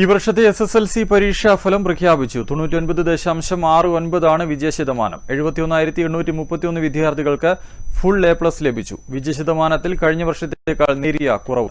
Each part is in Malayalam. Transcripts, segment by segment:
ഈ വർഷത്തെ എസ് എസ് എൽ സി പരീക്ഷാ ഫലം പ്രഖ്യാപിച്ചു. തൊണ്ണൂറ്റൊൻപത് ദശാംശം ആറ് ഒൻപതാണ് വിജയശതമാനം. എഴുപത്തിയൊന്നായിരത്തി എണ്ണൂറ്റി മുപ്പത്തിയൊന്ന് വിദ്യാർത്ഥികൾക്ക് ഫുൾ എ പ്ലസ് ലഭിച്ചു. വിജയശതമാനത്തിൽ കഴിഞ്ഞ വർഷത്തേക്കാൾ നേരിയ കുറവ്.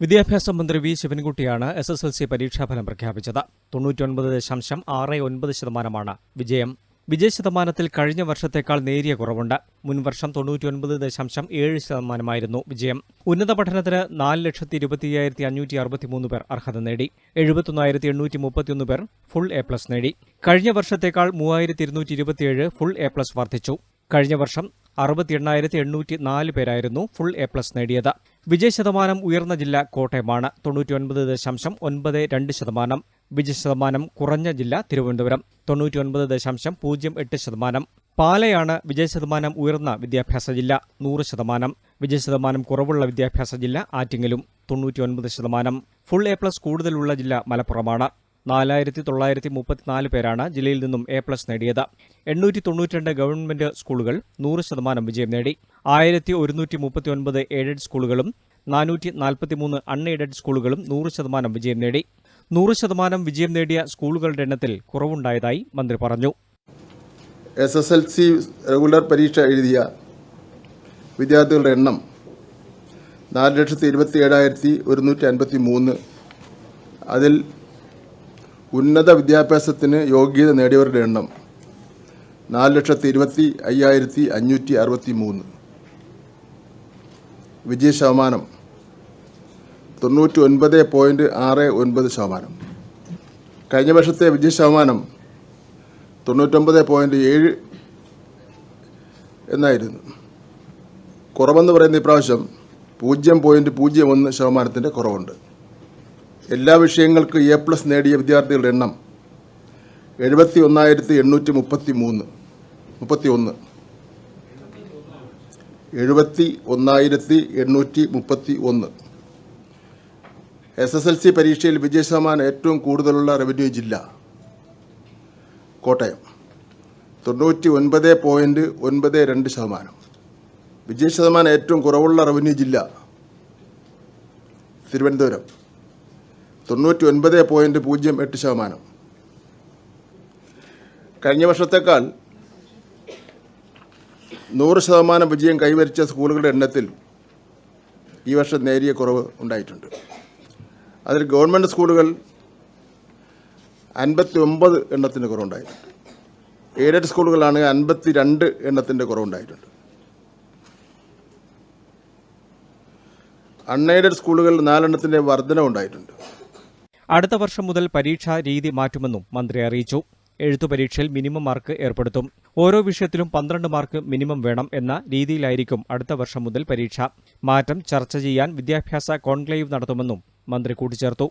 വിദ്യാഭ്യാസ മന്ത്രി വി ശിവൻകുട്ടിയാണ് എസ് എസ് എൽ സി പരീക്ഷാഫലം പ്രഖ്യാപിച്ചത്. തൊണ്ണൂറ്റൊൻപത് ദശാംശം ആറ് ഒൻപത് ശതമാനമാണ് വിജയം. വിജയശതമാനത്തിൽ കഴിഞ്ഞ വർഷത്തേക്കാൾ നേരിയ കുറവുണ്ട്. മുൻവർഷം തൊണ്ണൂറ്റിയൊൻപത് ദശാംശം ഏഴ് ശതമാനമായിരുന്നു വിജയം. ഉന്നത പഠനത്തിന് നാല് ലക്ഷത്തി ഇരുപത്തിയ്യായിരത്തി അഞ്ഞൂറ്റി അറുപത്തിമൂന്ന് പേർ അർഹത നേടി. എഴുപത്തൊന്നായിരത്തി എണ്ണൂറ്റി മുപ്പത്തിയൊന്ന് പേർ ഫുൾ എ പ്ലസ് നേടി. കഴിഞ്ഞ വർഷത്തേക്കാൾ മൂവായിരത്തി ഇരുന്നൂറ്റി ഇരുപത്തിയേഴ് ഫുൾ എ പ്ലസ് വർദ്ധിച്ചു. കഴിഞ്ഞ വർഷം അറുപത്തി എണ്ണായിരത്തി എണ്ണൂറ്റി നാല് പേരായിരുന്നു ഫുൾ എ പ്ലസ് നേടിയത്. വിജയശതമാനം ഉയർന്ന ജില്ല കോട്ടയമാണ്. തൊണ്ണൂറ്റിയൊൻപത് ദശാംശം ഒൻപത് രണ്ട് ശതമാനം. വിജയശതമാനം കുറഞ്ഞ ജില്ല തിരുവനന്തപുരം. തൊണ്ണൂറ്റിയൊൻപത് ദശാംശം പൂജ്യം എട്ട് ശതമാനം. പാലയാണ് വിജയശതമാനം ഉയർന്ന വിദ്യാഭ്യാസ ജില്ല. നൂറ് ശതമാനം. വിജയശതമാനം കുറവുള്ള വിദ്യാഭ്യാസ ജില്ല ആറ്റിങ്ങലും. തൊണ്ണൂറ്റിയൊൻപത് ശതമാനം. ഫുൾ എ പ്ലസ് കൂടുതലുള്ള ജില്ല മലപ്പുറമാണ്. നാലായിരത്തി തൊള്ളായിരത്തി മുപ്പത്തിനാല് പേരാണ് ജില്ലയിൽ നിന്നും എ പ്ലസ് നേടിയത്. എണ്ണൂറ്റി തൊണ്ണൂറ്റിരണ്ട് ഗവൺമെന്റ് സ്കൂളുകൾ നൂറ് ശതമാനം വിജയം നേടി. ആയിരത്തി ഒരുന്നൂറ്റി മുപ്പത്തിയൊൻപത് എയ്ഡഡ് സ്കൂളുകളും നാനൂറ്റി നാൽപ്പത്തിമൂന്ന് അൺഎയ്ഡഡ് സ്കൂളുകളും നൂറ് ശതമാനം വിജയം നേടി. നൂറ് ശതമാനം വിജയം നേടിയ സ്കൂളുകളുടെ എണ്ണത്തിൽ കുറവുണ്ടായതായി മന്ത്രി പറഞ്ഞു. S S L C regular പരീക്ഷ എഴുതിയ വിദ്യാർത്ഥികളുടെ എണ്ണം നാല് ലക്ഷത്തി ഇരുപത്തി ഏഴായിരത്തി ഒരുന്നൂറ്റി അൻപത്തി മൂന്ന് അതിൽ ഉന്നത വിദ്യാഭ്യാസത്തിന് യോഗ്യത നേടിയവരുടെ എണ്ണം നാല് ലക്ഷത്തി ഇരുപത്തി അയ്യായിരത്തി അഞ്ഞൂറ്റി അറുപത്തി മൂന്ന് വിജയ ശതമാനം തൊണ്ണൂറ്റി ഒൻപത് പോയിന്റ് ആറ് ഒൻപത് ശതമാനം. കഴിഞ്ഞ വർഷത്തെ വിജയ ശതമാനം തൊണ്ണൂറ്റൊമ്പത് പോയിന്റ് ഏഴ് എന്നായിരുന്നു. കുറവെന്ന് പറയുന്ന ഇപ്രാവശ്യം പൂജ്യം പോയിന്റ് പൂജ്യം ഒന്ന് ശതമാനത്തിന്റെ കുറവുണ്ട്. എല്ലാ വിഷയങ്ങൾക്കും എ പ്ലസ് നേടിയ വിദ്യാർത്ഥികളുടെ എണ്ണം എഴുപത്തി ഒന്നായിരത്തി എണ്ണൂറ്റി മുപ്പത്തി മൂന്ന് മുപ്പത്തി ഒന്ന് എഴുപത്തി ഒന്നായിരത്തി എണ്ണൂറ്റി മുപ്പത്തി ഒന്ന് എസ് എസ് എൽ സി പരീക്ഷയിൽ വിജയശതമാനം ഏറ്റവും കൂടുതലുള്ള റവന്യൂ ജില്ല കോട്ടയം. തൊണ്ണൂറ്റി ഒൻപത് പോയിന്റ് ഒൻപത് രണ്ട് ശതമാനം. വിജയ ശതമാനം ഏറ്റവും കുറവുള്ള റവന്യൂ ജില്ല തിരുവനന്തപുരം. തൊണ്ണൂറ്റി ഒൻപത് പോയിന്റ് പൂജ്യം എട്ട് ശതമാനം. കഴിഞ്ഞ വർഷത്തേക്കാൾ നൂറ് ശതമാനം വിജയം കൈവരിച്ച സ്കൂളുകളുടെ എണ്ണത്തിൽ ഈ വർഷം നേരിയ കുറവ് ഉണ്ടായിട്ടുണ്ട്. അതിൽ ഗവൺമെന്റ് സ്കൂളുകൾ അൻപത്തി ഒമ്പത് എണ്ണത്തിന്റെ കുറവുണ്ടായിട്ടുണ്ട് എയ്ഡഡ് സ്കൂളുകളാണെങ്കിൽ അൻപത്തി രണ്ട് എണ്ണത്തിന്റെ കുറവുണ്ടായിട്ടുണ്ട്. അൺഎയ്ഡഡ് സ്കൂളുകളിൽ നാലെണ്ണത്തിന്റെ വർധന ഉണ്ടായിട്ടുണ്ട് അടുത്ത വർഷം മുതൽ പരീക്ഷാ രീതി മാറ്റുമെന്നും മന്ത്രി അറിയിച്ചു. എഴുത്തു പരീക്ഷയിൽ മിനിമം മാർക്ക് ഏർപ്പെടുത്തും. ഓരോ വിഷയത്തിലും പന്ത്രണ്ട് മാർക്ക് മിനിമം വേണം എന്ന രീതിയിലായിരിക്കും അടുത്ത വർഷം മുതൽ പരീക്ഷ. മാറ്റം ചർച്ച ചെയ്യാൻ വിദ്യാഭ്യാസ കോൺക്ലേവ് നടത്തുമെന്നും മന്ത്രി കൂട്ടിച്ചേർത്തു.